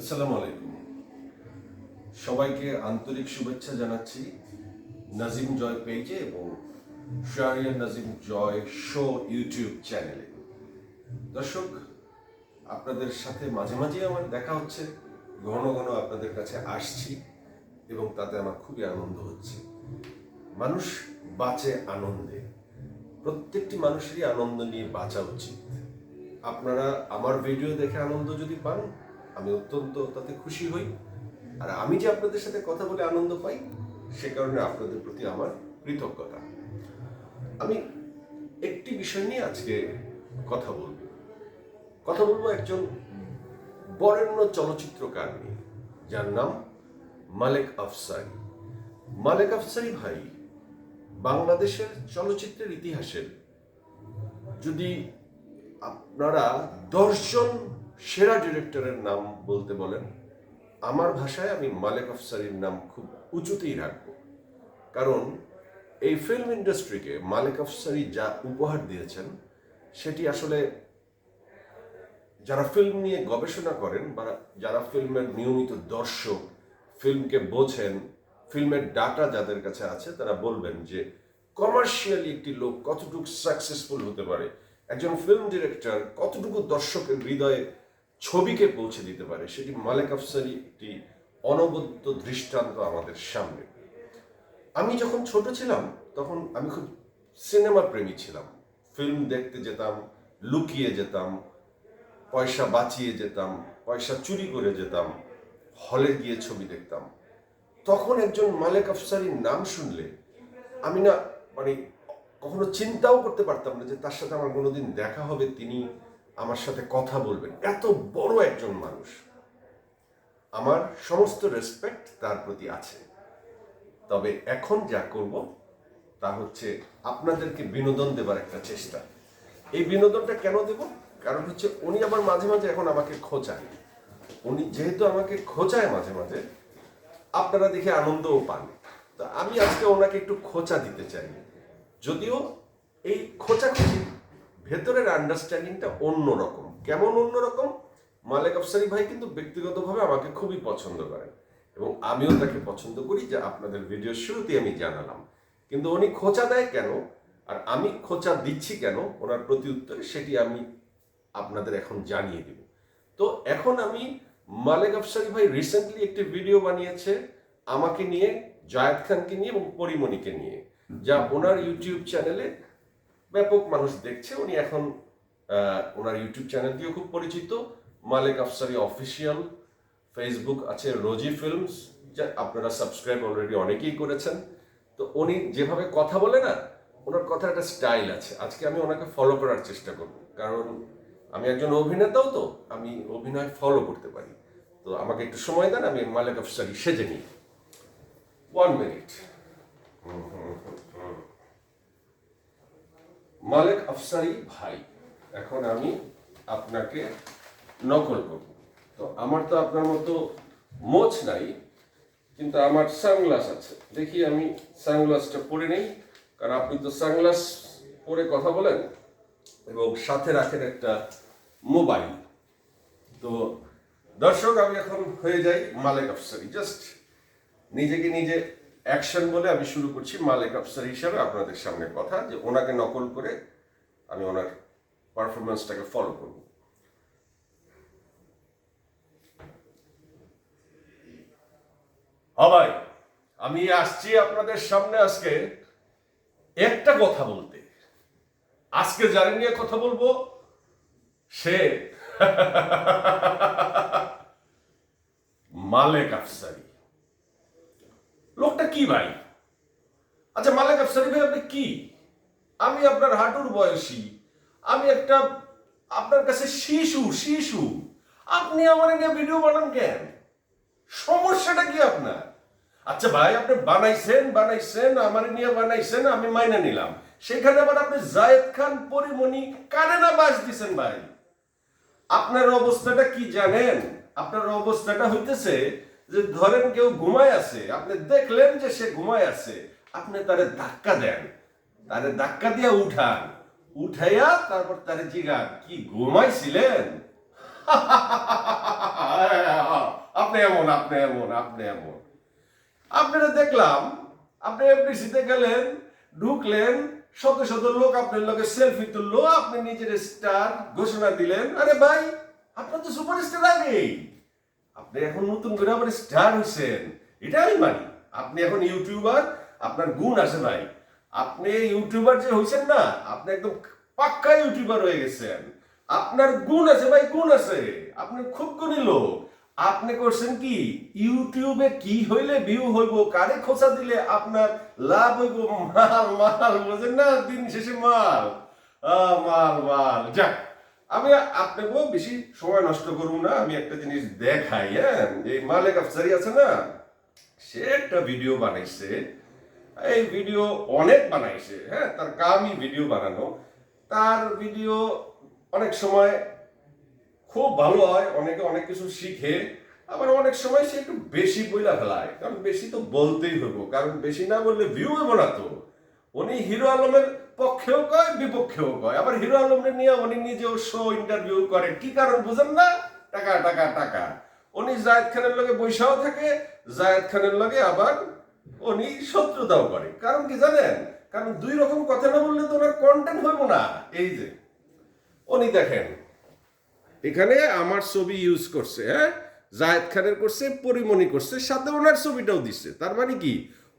আসসালামু আলাইকুম সবাইকে আন্তরিক শুভেচ্ছা জানাচ্ছি নাজিম জয় পেজে এবং শাহরিয়া নাজিম জয় শো ইউটিউব চ্যানেলে। দর্শক, আপনাদের সাথে মাঝে মাঝে আমার দেখা হচ্ছে, ঘন ঘন আপনাদের কাছে আসছি এবং তাতে আমার খুবই আনন্দ হচ্ছে। মানুষ বাঁচে আনন্দে। প্রত্যেকটি মানুষেরই আনন্দ নিয়ে বাঁচা উচিত। আপনারা আমার ভিডিও দেখে আনন্দ যদি পান আমি অত্যন্ত তাতে খুশি হই। আর আমি যে আপনাদের সাথে কথা বলে আনন্দ পাই, সে কারণে আপনাদের প্রতি আমার কৃতজ্ঞতা। আমি একটি বিষয় নিয়ে আজকে কথা বলব। কথা বলব একজন বরেণ্য চলচ্চিত্রকার নিয়ে, যার নাম মালেক আফসারি। মালেক আফসারি ভাই বাংলাদেশের চলচ্চিত্রের ইতিহাসের যদি আপনারা দশজন সেরা ডিরেক্টরের নাম বলতে বলেন, আমার ভাষায় আমি মালেক আফসারির নাম খুব উঁচুতেই রাখব। কারণ এই ফিল্ম ইন্ডাস্ট্রিকে মালেক আফসারি যা উপহার দিয়েছেন, সেটি আসলে যারা ফিল্ম নিয়ে গবেষণা করেন বা যারা ফিল্মের নিয়মিত দর্শক ফিল্মকে বোঝেন ফিল্মের ডাটা যাদের কাছে আছে, তারা বলবেন যে কমার্শিয়ালি একটি লোক কতটুকু সাকসেসফুল হতে পারে, একজন ফিল্ম ডিরেক্টর কতটুকু দর্শকের হৃদয়ে ছবিকে পৌঁছে দিতে পারে, সেটি মালেক আফসারি একটি অনবদ্য দৃষ্টান্ত আমাদের সামনে। আমি যখন ছোট ছিলাম, তখন আমি খুব সিনেমা প্রেমী ছিলাম। ফিল্ম দেখতে যেতাম, লুকিয়ে যেতাম, পয়সা বাঁচিয়ে যেতাম, পয়সা চুরি করে যেতাম, হলে গিয়ে ছবি দেখতাম। তখন একজন মালেক আফসারির নাম শুনলে আমি না মানে কখনো চিন্তাও করতে পারতাম না যে তার সাথে আমার কোনোদিন দেখা হবে, তিনি আমার সাথে কথা বলবেন। এত বড় একজন মানুষ। আমার সমস্ত রেসপেক্ট তার প্রতি আছে। তবে এখন যা করব, তা হচ্ছে আপনাদেরকে বিনোদন দেবার একটা চেষ্টা। এই বিনোদনটা কেন দেব? কারণ হচ্ছে উনি আবার মাঝে মাঝে এখন আমাকে খোঁচায় উনি যেহেতু আমাকে খোঁচায় মাঝে মাঝে, আপনারা দেখে আনন্দও পান। তা আমি আজকে ওনাকে একটু খোঁচা দিতে চাই। যদিও এই খোঁচাখুচি ভেতরের আন্ডারস্ট্যান্ডিংটা অন্যরকম। কেমন অন্যরকম? মালেক আফসারি ভাই কিন্তু ব্যক্তিগতভাবে আমাকে খুবই পছন্দ করেন এবং আমিও তাকে পছন্দ করি, যে আপনাদের ভিডিওর শুরুতে আমি জানালাম। কিন্তু উনি খোঁচা দেয় কেন? আর আমি খোঁচা দিচ্ছি কেন? ওনার প্রতি উত্তরে সেটি আমি আপনাদের এখন জানিয়ে দিব। তো এখন আমি মালেক আফসারি ভাই রিসেন্টলি একটি ভিডিও বানিয়েছে আমাকে নিয়ে, জায়দ খানকে নিয়ে এবং পরিমণিকে নিয়ে, যা ওনার ইউটিউব চ্যানেলে ব্যাপক মানুষ দেখছে। উনি এখন ওনার ইউটিউব চ্যানেল দিয়েও খুব পরিচিত। মালেক আফসারি অফিসিয়াল ফেসবুক আছে রোজি ফিল্মস যা আপনারা সাবস্ক্রাইব অলরেডি অনেকেই করেছেন। তো উনি যেভাবে কথা বলে না, ওনার কথা একটা স্টাইল আছে। আজকে আমি ওনাকে ফলো করার চেষ্টা করব। কারণ আমি একজন অভিনেতাও তো, আমি অভিনয় ফলো করতে পারি। তো আমাকে একটু সময় দেন, আমি মালেক আফসারি সেজে নিই। ওয়ান মিনিট মালেক আফসারি ভাই, এখন আমি আপনাকে নকল করব। তো আমার তো আপনার মতো মোচ নাই, কিন্তু আমার সানগ্লাস আছে। দেখি আমি সানগ্লাসটা পরে নেই, কারণ আপনি তো সানগ্লাস পরে কথা বলেন এবং সাথে রাখেন একটা মোবাইল। তো দর্শক, আমি এখন হয়ে যাই মালেক আফসারি। জাস্ট নিজেকে নিজে অ্যাকশন বলে আমি শুরু করছি মালেক আফসার হিসাবে আপনাদের সামনে কথা, যে ওনাকে নকল করে আমি ওনার পারফরমেন্সটাকে ফলো করব। ভাই, আমি আসছি আপনাদের সামনে আজকে একটা কথা বলতে। আজকে যারা নিয়ে কথা বলব, সে মালেক আফসারি লোকটা কি ভাই? আচ্ছা মালেক আফসারি ভাই, আপনি কি? আমি আপনার হাঁটুর বয়সী। আমি একটা আপনার কাছে শিশু শিশু। আপনি আমার নিয়ে ভিডিও বানান কেন? সমস্যাটা কি আপনার? আচ্ছা ভাই, আপনি বানাইছেন বানাইছেন, আমার নিয়ে বানাইছেন, আমি মাইনে নিলাম। সেখানে আবার আপনি জায়েদ খান, পরিমণি কানে না বাস দিছেন ভাই? আপনার অবস্থাটা কি জানেন? আপনার অবস্থাটা হইতেছে যে ধরেন কেউ ঘুমায় আছে, আপনি দেখলেন যে সে ঘুমায় আছে, আপনি তারে ধাক্কা দেন। তারে ধাক্কা দিয়ে উঠান। উঠাইয়া তারপর তারে জিগান, কি, ঘুমাইছিলেন? আপনি এমন আপনি এমন আপনি এমন। আপনারা দেখলাম, আপনি এফডিসিতে গেলেন, ঢুকলেন, শত শত লোক আপনার লোকে সেলফি তুললো, আপনি নিজের স্টার ঘোষণা দিলেন, আরে ভাই, আপনার তো সুপারস্টার আগেই। আপনি এখন নতুন করে আবার স্টার হয়েছেন এটা আমি মানি। আপনি এখন ইউটিউবার আপনার গুণ আছে ভাই। আপনি ইউটিউবার যে হয়েছেন না, আপনি একদম পাক্কা ইউটিউবার হয়ে গেছেন। আপনার গুণ আছে ভাই, গুণ আছে। আপনি খুব গুণী লোক। আপনি করছেন কি ইউটিউবে কি হইলে ভিউ হইব, কারে খোঁচা দিলে আপনার লাভ হইব? মাল মাল, বোঝেন না? দিন শেষে মাল। মাল মাল। যাক। আমি আপনাকেও বেশি সময় নষ্ট করব না, আমি একটা জিনিস দেখাই হ্যাঁ? এই মালিক আফসারি আছে না, সে একটা ভিডিও বানাইছে। এই ভিডিও অনেক বানাইছে হ্যাঁ? তার কামই ভিডিও বানানো। তার ভিডিও অনেক সময় খুব ভালো হয়, অনেকে অনেক কিছু শিখে, আবার অনেক সময় সে একটু বেশি বইলা ফেলায়। কারণ বেশি তো বলতেই হইব, কারণ বেশি না বললে ভিউ হইব না তো। উনি হিরো আলমের পক্ষেও কয়, বিপক্ষেও কয়। আবার হিরো আলমের নিয়ে উনি নিজেও শো ইন্টারভিউ করে কি কারণ বুঝেন না? টাকা টাকা টাকা। উনি জায়েদ খানের লগে বৈশাও থাকে, জায়েদ খানের লগে আবার উনি শত্রুতাও করে। কারণ কি জানেন? কারণ দুই রকম কথা না বললে তো ওনার কন্টেন্ট হইব না। এই যে, উনি দেখেন, এখানে আমার ছবি ইউজ করছে হ্যাঁ? জায়েদ খানের করছে, পরিমণি করছে, সাথে ওনার ছবিটাও দিচ্ছে। তার মানে কি?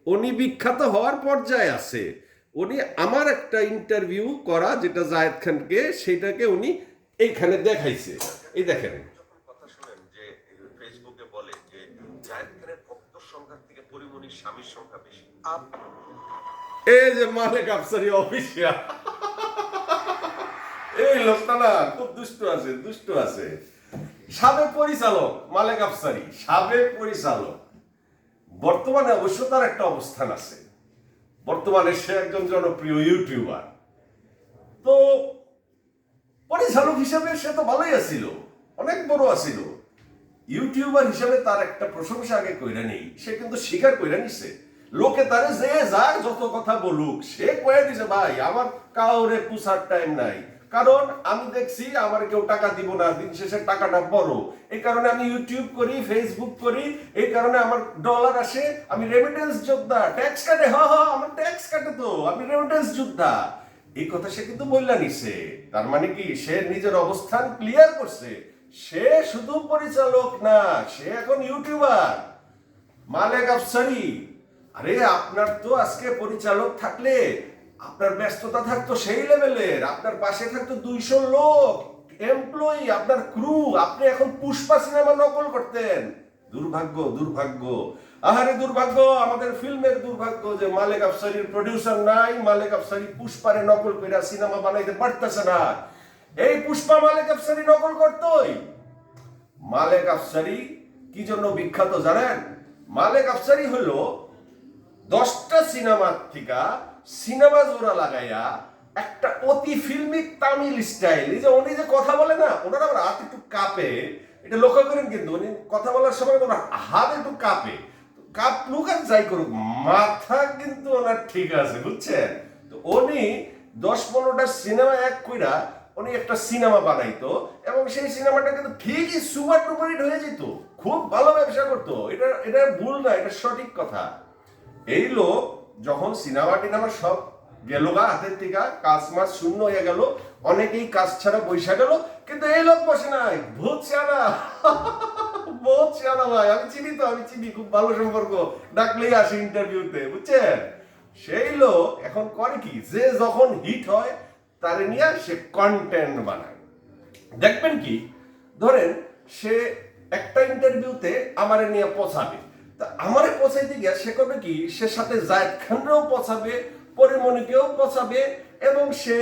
উনি বিখ্যাত হওয়ার পর্যায়ে আছে। উনি আমার একটা ইন্টারভিউ করা যেটা জায়েদ খানকে সেটাকে উনি এইখানে দেখাইছে। এই দেখেন। কথা শুনেন যে ফেসবুকে বলে যে জায়েদ খানের ভক্ত সংখ্যার থেকে পরিমণির স্বামীর সংখ্যা বেশি। এই যে মালিক আফসারি অফিসিয়াল এই লোকটা না খুব দুষ্ট আছে দুষ্ট আছে। সাবেক পরিচালক মালেক আফসারি সাবেক পরিচালক। বর্তমানে অবশ্য তার একটা অবস্থান আছে। বর্তমানে সে একজন জনপ্রিয় ইউটিউবার। তো পরিচালক হিসাবে সে তো ভালোই আসিল অনেক বড় আসিল ইউটিউবার হিসাবে তার একটা প্রশংসা আগে কইরা নেই, সে কিন্তু স্বীকার কইরা নিছে। লোকে তারে যে যাক, যত কথা বলুক, সে কয়ে দিছে, ভাই, আমার কাউরে পুষার টাইম নাই। কারণ আমি দেখছি আমার কেউ টাকা দিব না, দিন শেষে টাকাটা বড়। এই কারণে আমি ইউটিউব করি ফেসবুক করি, এই কারণে আমার ডলার আসে। আমি রেমিটেন্স যোদ্ধা ট্যাক্স কাটে হ হ আমার ট্যাক্স কাটে তো, আমি রেমিটেন্স যোদ্ধা। এই কথা সে কিন্তু বললা নিছে। তার মানে কি, সে নিজের অবস্থান ক্লিয়ার করছে। সে শুধু পরিচালক না, সে এখন ইউটিউবার মালেক আফসারি। আরে, আপনার তো আজকে পরিচালক থাকলে আপনার ব্যস্ততা থাকতো সেই লেভেলের, আপনার পাশে থাকতো দুইশো লোক এমপ্লয়ি আপনার ক্রু আপনি এখন পুষ্পা সিনেমা নকল করতেন। দুর্ভাগ্য দুর্ভাগ্য। আহারে দুর্ভাগ্য, আমাদের ফিল্মের দুর্ভাগ্য যে মালেক আফসারির প্রডিউসার নাই, মালেক আফসারি পুষ্পারে নকল করে সিনেমা বানাইতে পারতেছে না। এই পুষ্পা মালেক আফসারি নকল করতোই। মালেক আফসারি কি জন্য বিখ্যাত জানেন? মালেক আফসারি হলো দশটা সিনেমার থেকে সিনেমা জোড়া লাগাইয়া একটা অতি ফিল্মিক তামিল স্টাইল যে উনি যে কথা বলে না, ওনার আবার হাত একটু কাঁপে। এটা লক্ষ্য করেন কিন্তু উনি কথা বলার সময় ওনার হাত একটু কাঁপে। কাপ লুকান যাই করুক, মাথা কিন্তু ওনার ঠিক আছে, বুঝছেন? তো উনি দশ পনেরোটা সিনেমা এক কইরা উনি একটা সিনেমা বানাইতো, এবং সেই সিনেমাটা কিন্তু ঠিকই সুপার টুপার হিট হয়ে যেত। খুব ভালো ব্যবসা করতো। এটা এটা ভুল না, এটা সঠিক কথা। এই লোক যখন সিনেমা টিনেমা সব গেল গা হাতের থেকে, কাজ মাস শূন্য হয়ে গেল, অনেকেই কাজ ছাড়া বৈশা গেল, কিন্তু এই লোক বসে নাই। ভূত চানা বহুত চানা ভাই, আমি চিনি তো, আমি চিনি, খুব ভালো সম্পর্ক। ডাকলেই আসে ইন্টারভিউতে বুঝছেন? সেই লোক এখন করে কি, যে যখন হিট হয়, তারে নিয়ে সে কন্টেন্ট বানায়। দেখবেন কি, ধরেন সে একটা ইন্টারভিউতে আমারে নিয়ে পচাবে। তা আমারে পচাইতে গিয়ে সে করবে কি? সে সাথে জায়দ খানরেও পচাবে পরিমণিকেও পচাবে এবং সে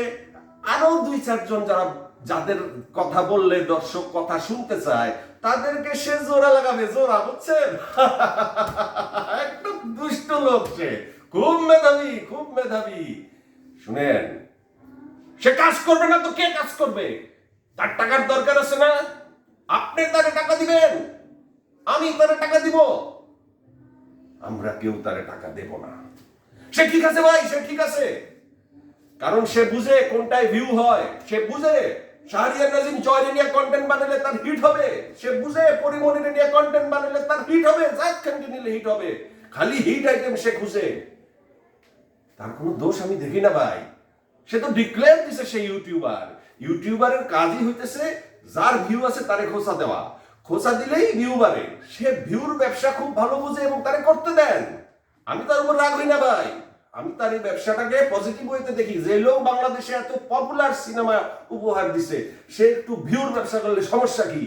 আরও দুই চারজন যারা যাদের কথা বললে দর্শক কথা শুনতে চায়, তাদেরকে সে জোড়া লাগাবে। জোড়া, বুঝছেন? একদম দুষ্ট লোক সে। খুব মেধাবী খুব মেধাবী। শুনেন, সে কাজ করবে না তো কে কাজ করবে? তার টাকার দরকার আছে না? আপনি তারে টাকা দিবেন, আমি তারে টাকা দিব। আমরা কেউ তারে টাকা দেব না। সে ঠিক আছে ভাই, সে ঠিক আছে। কারণ সে বুঝে কোনটায় ভিউ হয়, সে বুঝে। শাহরিয়ার নাজিম কন্টেন্ট বানালে তার হিট হবে। সে বুঝে কন্টেন্ট বানালে তার হিট হবে, জায়দ খানকে নিলে হিট হবে। খালি হিট আইটেম সে খুঁজে। তার কোনো দোষ আমি দেখি না ভাই। সে তো ডিক্লেয়ার দিছে সেই ইউটিউবার ইউটিউবারের কাজই হইতেছে, যার ভিউ আছে তারে খোঁচা দেওয়া। খোঁচা দিলেই ভিউ বাড়ে। সে ভিউর ব্যবসা খুব ভালো বুঝে এবং তারে করতে দেন। আমি তার উপর রাগ হই না ভাই। আমি তার এই ব্যবসাটাকে পজিটিভ ওয়েতে দেখি। যে লোক বাংলাদেশে এত পপুলার সিনেমা উপহার দিছে, সে একটু ভিউর ব্যবসা করলে সমস্যা কি?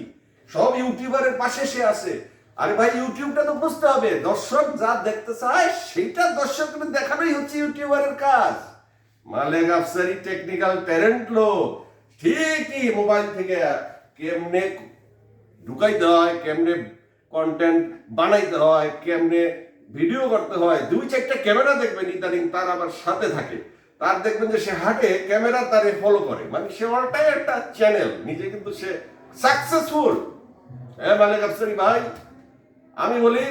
সব ইউটিউবারের পাশে সে আছে। আরে ভাই ইউটিউবটা তো বুঝতে হবে। দর্শক যা দেখতে চায় সেটা দর্শকদের দেখানোই হচ্ছে ইউটিউবারের কাজ। মালেক আফসারি টেকনিক্যাল ট্যালেন্ট লোক ঠিকই মোবাইল থেকে কেমনে ঢুকাইতে হয়, কেমনে কন্টেন্ট বানাইতে হয়, কেমনে ভিডিও করতে হয়, দুই চারটা ক্যামেরা দেখবেন ইদানিং তার আবার সাথে থাকে। তার দেখবেন যে সে হাঁটে ক্যামেরা তারে ফলো করে। মানে সে অলটাই একটা চ্যানেল নিজে কিন্তু সে সাকসেসফুল হ্যাঁ মালিক আফসারি ভাই, আমি বলি,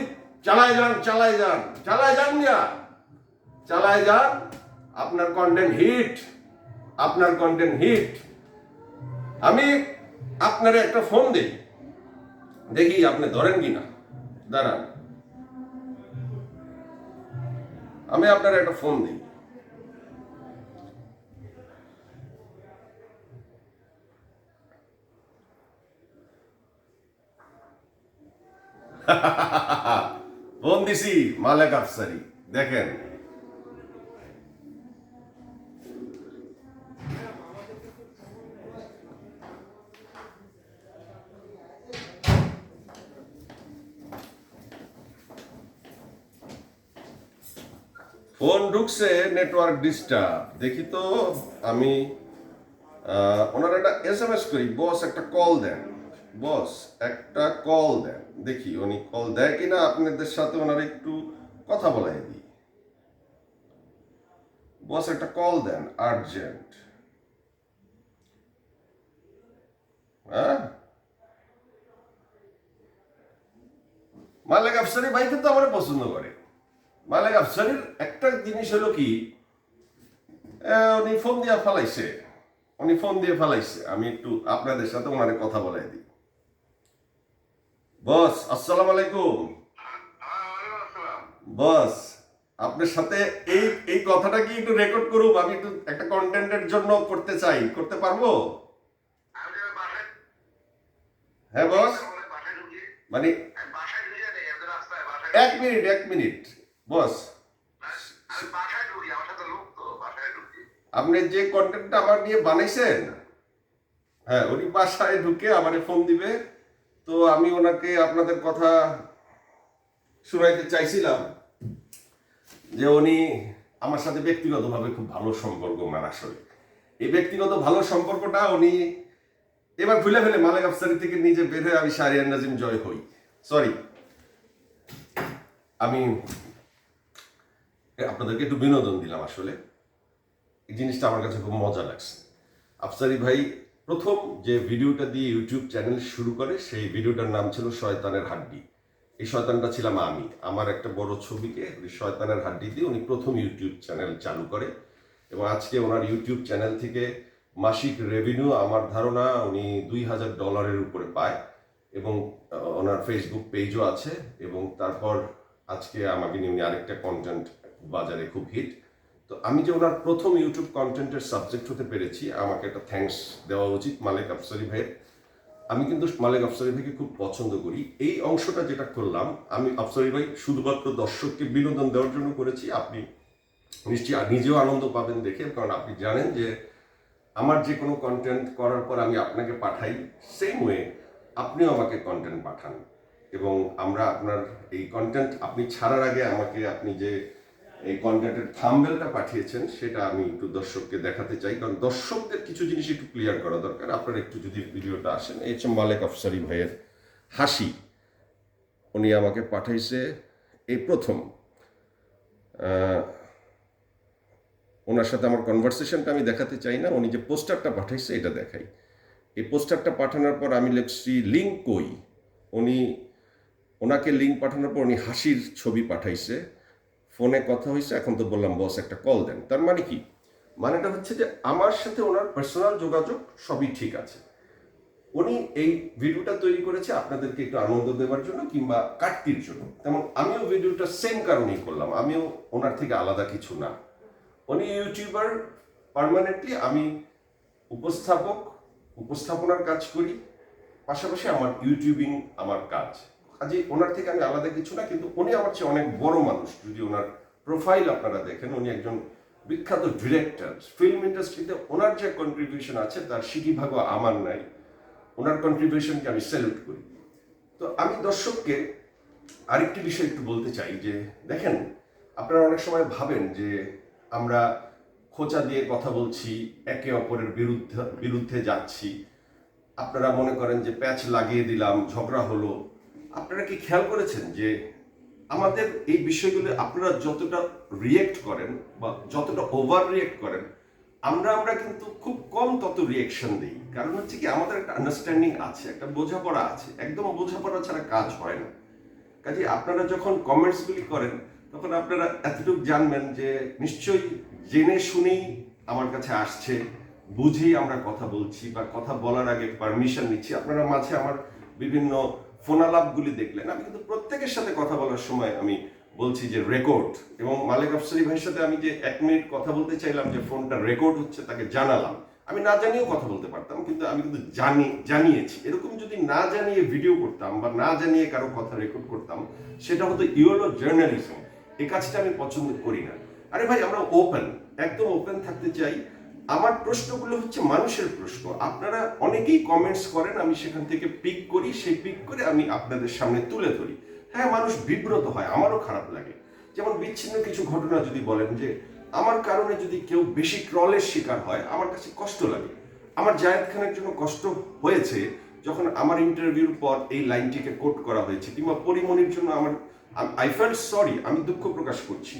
চালায় যান চালায় যান চালায় যান মিয়া চালায় যান, আপনার কন্টেন্ট হিট আপনার কন্টেন্ট হিট আমি আপনার একটা ফোন দিই। দেখি আপনি ধরেন কিনা দাঁড়ান আমি আপনার একটা ফোন দিই ফোন দিছি মালেক আফসারি দেখেন ফোন ঢুকছে নেটওয়ার্ক ডিস্টার্ব দেখি তো, আমি ওনার একটা এস এম এস করি, বস, একটা কল দেন। বস, একটা কল দেন। দেখি, উনি কল দেয় কিনা, আপনাদের সাথে ওনার একটু কথা বলাই দিই। বস, একটা কল দেন আর্জেন্ট হ্যাঁ? মালিক আফসারি ভাই কিন্তু আমার পছন্দ করে। মালিক আফসারির একটা জিনিস হলো কি উনি ফোন দিয়ে ফালাইছে। উনি ফোন দিয়ে ফালাইছে। আমি একটু আপনাদের সাথে ওনারে কথা বলাই দিই। বস, আসসালামু আলাইকুম। বস, আপনার সাথে এই এই কথাটা কি একটু রেকর্ড করুম আমি একটু একটা কন্টেন্টের জন্য করতে চাই। করতে পারব? হ্যাঁ বস। মানে এক মিনিট এক মিনিট। বস। আপনি যে কন্টেন্টটা আমার নিয়ে বানাইছেন হ্যাঁ উনি বাসায় ঢুকে আমারে ফোন দিবে। তো আমি ওনাকে আপনাদের কথা শুনাইতে চাইছিলাম যে উনি আমার সাথে ব্যক্তিগতভাবে খুব ভালো সম্পর্ক ওনার আসলে। এই ব্যক্তিগত ভালো সম্পর্কটা উনি এবার ভুলে ফেলে মালিক আফসারি থেকে নিজে বের হয়ে আমি শাহরিয়ার নাজিম জয় হই। সরি আমি আপনাদেরকে একটু বিনোদন দিলাম আসলে। এই জিনিসটা আমার কাছে খুব মজা লাগছে। আফসারি ভাই প্রথম যে ভিডিওটা দিয়ে ইউটিউব চ্যানেল শুরু করে, সেই ভিডিওটার নাম ছিল শয়তানের হাড্ডি। এই শয়তানটা ছিলাম আমি। আমার একটা বড় ছবিকে শয়তানের হাড্ডি দিয়ে উনি প্রথম ইউটিউব চ্যানেল চালু করে এবং আজকে ওনার ইউটিউব চ্যানেল থেকে মাসিক রেভিনিউ আমার ধারণা উনি দুই হাজার ডলারের উপরে পায় এবং ওনার ফেসবুক পেজও আছে এবং তারপর আজকে আমাকে নিয়ে উনি আরেকটা কন্টেন্ট বাজারে খুব হিট তো আমি যে ওনার প্রথম ইউটিউব কন্টেন্টের সাবজেক্ট হতে পেরেছি, আমাকে একটা থ্যাঙ্কস দেওয়া উচিত মালিক আফসারি ভাইয়ের। আমি কিন্তু মালিক আফসারি ভাইকে খুব পছন্দ করি। এই অংশটা যেটা করলাম, আমি আফসারি ভাই শুধুমাত্র দর্শককে বিনোদন দেওয়ার জন্য করেছি। আপনি নিশ্চয়ই নিজেও আনন্দ পাবেন দেখে, কারণ আপনি জানেন যে আমার যে কোনো কন্টেন্ট করার পর আমি আপনাকে পাঠাই সেম ওয়ে আপনিও আমাকে কন্টেন্ট পাঠান। এবং আমরা আপনার এই কন্টেন্ট আপনি ছাড়ার আগে আমাকে আপনি যে এই কন্টেন্টের থামবেলটা পাঠিয়েছেন, সেটা আমি একটু দর্শককে দেখাতে চাই। কারণ দর্শকদের কিছু জিনিস একটু ক্লিয়ার করা দরকার। আপনারা একটু যদি ভিডিওটা আসেন, এই হচ্ছে মালেক আফসারি ভাইয়ের হাসি। উনি আমাকে পাঠাইছে এই প্রথম। ওনার সাথে আমার কনভারসেশনটা আমি দেখাতে চাই না। উনি যে পোস্টারটা পাঠাইছে, এটা দেখাই। এই পোস্টারটা পাঠানোর পর আমি লিখছি, লিঙ্ক কই? উনি, ওনাকে লিঙ্ক পাঠানোর পর উনি হাসির ছবি পাঠাইছে। ফোনে কথা হয়েছে এখন তো বললাম, বস, একটা কল দেন। তার মানে কি? মানেটা হচ্ছে যে, আমার সাথে ওনার পার্সোনাল যোগাযোগ সবই ঠিক আছে। উনি এই ভিডিওটা তৈরি করেছে আপনাদেরকে একটু আনন্দ দেওয়ার জন্য কিংবা কাটতির জন্য। তেমন আমিও ভিডিওটা সেম কারণেই করলাম, আমিও ওনার থেকে আলাদা কিছু না। উনি ইউটিউবার পার্মানেন্টলি আমি উপস্থাপক, উপস্থাপনার কাজ করি, পাশাপাশি আমার ইউটিউবিং আমার কাজ। কাজে ওনার থেকে আমি আলাদা কিছু না, কিন্তু উনি আমার চেয়ে অনেক বড় মানুষ। যদি ওনার প্রোফাইল আপনারা দেখেন, উনি একজন বিখ্যাত ডিরেক্টর ফিল্ম ইন্ডাস্ট্রিতে ওনার যে কন্ট্রিবিউশন আছে, তার সিটিভাগও আমার নাই। ওনার কন্ট্রিবিউশনকে আমি স্যালুট করি। তো আমি দর্শককে আরেকটি বিষয় একটু বলতে চাই, যে দেখেন, আপনারা অনেক সময় ভাবেন যে আমরা খোঁচা দিয়ে কথা বলছি, একে অপরের বিরুদ্ধে বিরুদ্ধে যাচ্ছি। আপনারা মনে করেন যে প্যাচ লাগিয়ে দিলাম, ঝগড়া হলো। আপনারা কি খেয়াল করেছেন যে আমাদের এই বিষয়গুলো আপনারা যতটা রিয়েক্ট করেন বা যতটা ওভার রিয়েক্ট করেন, আমরা আমরা কিন্তু খুব কম তত রিয়েকশন দিই। কারণ হচ্ছে কি, আমাদের একটা আন্ডারস্ট্যান্ডিং আছে, একটা বোঝাপড়া আছে। একদম বোঝাপড়া ছাড়া কাজ হয় না। কাজে আপনারা যখন কমেন্টসগুলি করেন, তখন আপনারা এতটুকু জানবেন যে নিশ্চয়ই জেনে শুনেই আমার কাছে আসছে, বুঝেই আমরা কথা বলছি বা কথা বলার আগে পারমিশন নিচ্ছি। আপনারা মাঝে আমার বিভিন্ন ফোনালাপগুলি দেখলেন। আমি কিন্তু প্রত্যেকের সাথে কথা বলার সময় আমি বলছি যে রেকর্ড এবং মালিক আফসারি ভাইয়ের সাথে আমি যে এক মিনিট কথা বলতে চাইলাম যে ফোনটা রেকর্ড হচ্ছে তাকে জানালাম। আমি না জানিয়েও কথা বলতে পারতাম, কিন্তু আমি কিন্তু জানি, জানিয়েছি। এরকম যদি না জানিয়ে ভিডিও করতাম বা না জানিয়ে কারও কথা রেকর্ড করতাম, সেটা হতো ইউলো জার্নালিজম এই কাজটা আমি পছন্দ করি না। আরে ভাই, আমরা ওপেন একদম ওপেন থাকতে চাই। আমার প্রশ্নগুলো হচ্ছে মানুষের প্রশ্ন। আপনারা অনেকেই কমেন্টস করেন, আমি সেখান থেকে পিক করি, সেই পিক করে আমি আপনাদের সামনে তুলে ধরি। হ্যাঁ মানুষ বিব্রত হয়, আমারও খারাপ লাগে। যেমন বিচ্ছিন্ন কিছু ঘটনা যদি বলেন যে, আমার কারণে যদি কেউ বেশি ট্রলের শিকার হয়, আমার কাছে কষ্ট লাগে। আমার জায়েদ খানের জন্য কষ্ট হয়েছে যখন আমার ইন্টারভিউর পর এই লাইনটিকে কোট করা হয়েছে, কিংবা পরিমণির জন্য আমার আই ফেল্ট সরি আমি দুঃখ প্রকাশ করছি।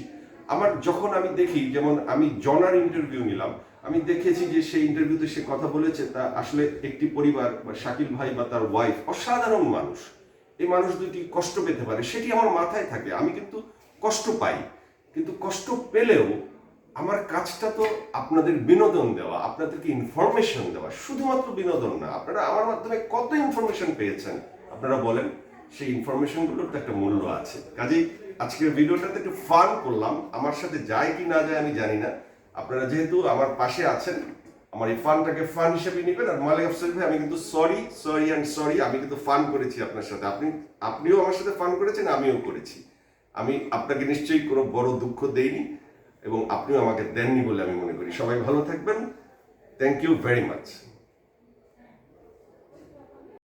আমার, যখন আমি দেখি, যেমন আমি জনার ইন্টারভিউ নিলাম আমি দেখেছি যে সেই ইন্টারভিউতে সে কথা বলেছে, তা আসলে একটি পরিবার বা শাকিল ভাই বা তার ওয়াইফ অসাধারণ মানুষ। এই মানুষ দুটি কষ্ট পেতে পারে, সেটি আমার মাথায় থাকে, আমি কিন্তু কষ্ট পাই। কিন্তু কষ্ট পেলেও আমার কাজটা তো আপনাদের বিনোদন দেওয়া, আপনাদেরকে ইনফরমেশন দেওয়া, শুধুমাত্র বিনোদন না, আপনারা আমার মাধ্যমে কত ইনফরমেশন পেয়েছেন, আপনারা বলেন, সেই ইনফরমেশনগুলোর তো একটা মূল্য আছে। কাজেই আজকের ভিডিওটাতে একটু ফান করলাম, আমার সাথে যায় কি না যায় আমি জানি না। আপনারা যেহেতু আমার পাশে আছেন, আমার এই ফানটাকে ফান হিসেবে নেবেন। আর মালিক আফসার ভাই, আমি কিন্তু সরি সরি অ্যান্ড সরি, আমি কিন্তু ফান করেছি আপনার সাথে। আপনি, আপনিও আমার সাথে ফান করেছেন, আমিও করেছি। আমি আপনাকে নিশ্চয়ই কোনো বড় দুঃখ দেইনি এবং আপনিও আমাকে দেননি বলে আমি মনে করি। সবাই ভালো থাকবেন। Thank you very much